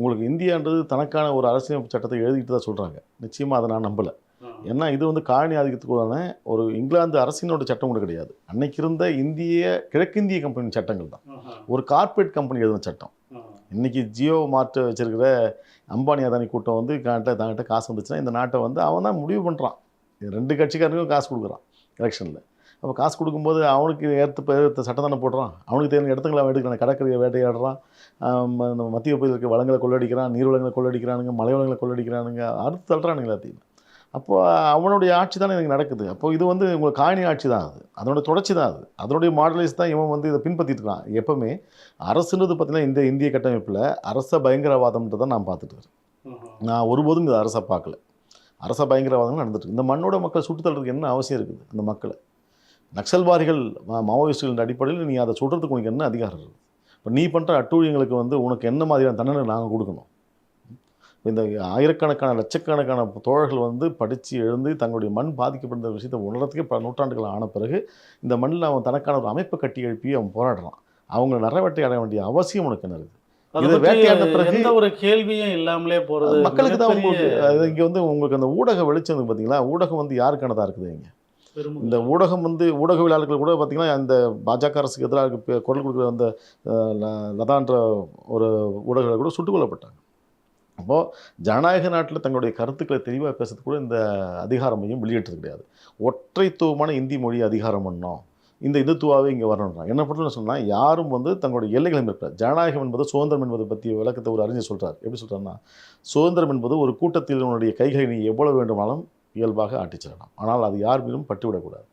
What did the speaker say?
உங்களுக்கு இந்தியான்றது தனக்கான ஒரு அரசியலமைப்பு சட்டத்தை எழுதிட்டு தான் சொல்கிறாங்க நிச்சயமாக அதை நான் நம்பலை. ஏன்னா இது வந்து காலனி ஆதிக்கத்துக்கான ஒரு இங்கிலாந்து அரசினோட சட்டம் கூட கிடையாது. அன்னைக்கு இருந்த இந்திய கிழக்கிந்திய கம்பெனி சட்டங்கள் தான். ஒரு கார்ப்பரேட் கம்பெனி எழுதின சட்டம். இன்னைக்கு ஜியோ மார்ட் வச்சிருக்கிற அம்பானி அதானி கூட்டம் வந்து காட்ட தாங்கிட்ட காசு வந்துச்சுன்னா இந்த நாட்டை வந்து அவன் தான் முடிவு பண்ணுறான் ரெண்டு கட்சிக்காரங்களுக்கும் காசு கொடுக்குறான். எலெக்ஷனில். அப்போ காசு கொடுக்கும்போது அவனுக்கு ஏற்ற ஏற்ற சட்டம் தானே போடுறான். அவனுக்கு தேவையான இடத்துங்களை அவன் எடுக்கிறான் கடற்கரையை வேட்டையாடுறான். இந்த மத்திய பகுதியில் இருக்க வளங்களை கொள்ளடிக்கிறான். நீர்வளங்களை கொள்ளடிக்கிறானுங்க மலை வளங்களை கொள்ளடிக்கிறானுங்க. அறுத்து தள்ளுறானுங்க எல்லாத்தையும். அப்போ அவனுடைய ஆட்சி தானே எனக்கு நடக்குது. அப்போ இது வந்து உங்களுக்கு காணி ஆட்சி தான் அது. அதனுடைய தொடர்ச்சி தான் அது. அதனுடைய மாடலைஸ் தான் இவன் வந்து இதை பின்பற்றிட்டு இருக்கான். எப்பவுமே அரசுன்றது பார்த்தீங்கன்னா இந்த இந்திய கட்டமைப்பில் அரச பயங்கரவாதம்ன்றதை நான் பார்த்துட்டு இருக்கேன் நான் ஒருபோதும் இந்த அரசை பார்க்கல. அரச பயங்கரவாதம் நடந்துட்டு. இந்த மண்ணோட மக்கள் சுட்டு தள்ளுறதுக்கு என்ன அவசியம் இருக்குது? அந்த மக்களை. நக்சல்வாதிகள் மா- மாவோயிஸ்டுகளின் அடிப்படையில் நீ அதை சுடுறதுக்கு உனக்கு என்ன அதிகாரம் இருக்குது இப்போ நீ பண்ணுற அட்டூழியங்களுக்கு வந்து உனக்கு என்ன மாதிரியான தண்டனை நாங்கள் கொடுக்கணும்? இந்த ஆயிரக்கணக்கான லட்சக்கணக்கான தோழர்கள் வந்து படித்து எழுந்து தங்களுடைய மண் பாதிக்கப்படுற விஷயத்தை உணர்றதுக்கே பல நூற்றாண்டுகள் ஆன பிறகு இந்த மண்ணில் அவன் தனக்கான ஒரு அமைப்பை கட்டி எழுப்பி அவன் போராடுறான். அவங்கள நரவேட்டை அடைய வேண்டிய அவசியம் உனக்கு என்ன இருக்குது எந்த ஒரு கேள்வியும் இல்லாமலே போறது மக்களுக்கு தான் உங்களுக்கு இங்கே வந்து உங்களுக்கு அந்த ஊடக வெளிச்சம் பார்த்தீங்களா ஊடகம் வந்து யாருக்கானதாக இருக்குது இங்கே. இந்த ஊடகம் வந்து ஊடகவியலாளர்கள் கூட பார்த்தீங்கன்னா இந்த பாஜக அரசுக்கு எதிராக குரல் கொடுக்குற அந்த ல- லதான்ற ஒரு ஊடகங்கள் கூட சுட்டுக் கொல்லப்பட்டாங்க. அப்போது ஜனநாயக நாட்டில் தங்களுடைய கருத்துக்களை தெளிவாக பேசுறது கூட இந்த அதிகாரமையும் வெளியிட்டது கிடையாது. ஒற்றைத்துவமான இந்தி மொழி அதிகாரம் பண்ணோம். இந்த இந்துத்துவாவே இங்கே வரணுன்றாங்க என்ன பொறுத்தவரை சொன்னால் யாரும் வந்து தங்களுடைய எல்லைகளை இருக்கிறார் ஜனநாயகம் என்பது சுதந்திரம் என்பதை பற்றிய விளக்கத்தை ஒரு அறிஞர் சொல்கிறார் எப்படி சொல்கிறாருன்னா சுதந்திரம் என்பது ஒரு கூட்டத்தில் உன்னுடைய கைகளை நீ எவ்வளவு வேண்டுமானாலும் இயல்பாக ஆட்டிச் செல்லலாம். ஆனால் அது யார் மீதும் பட்டுவிடக்கூடாது.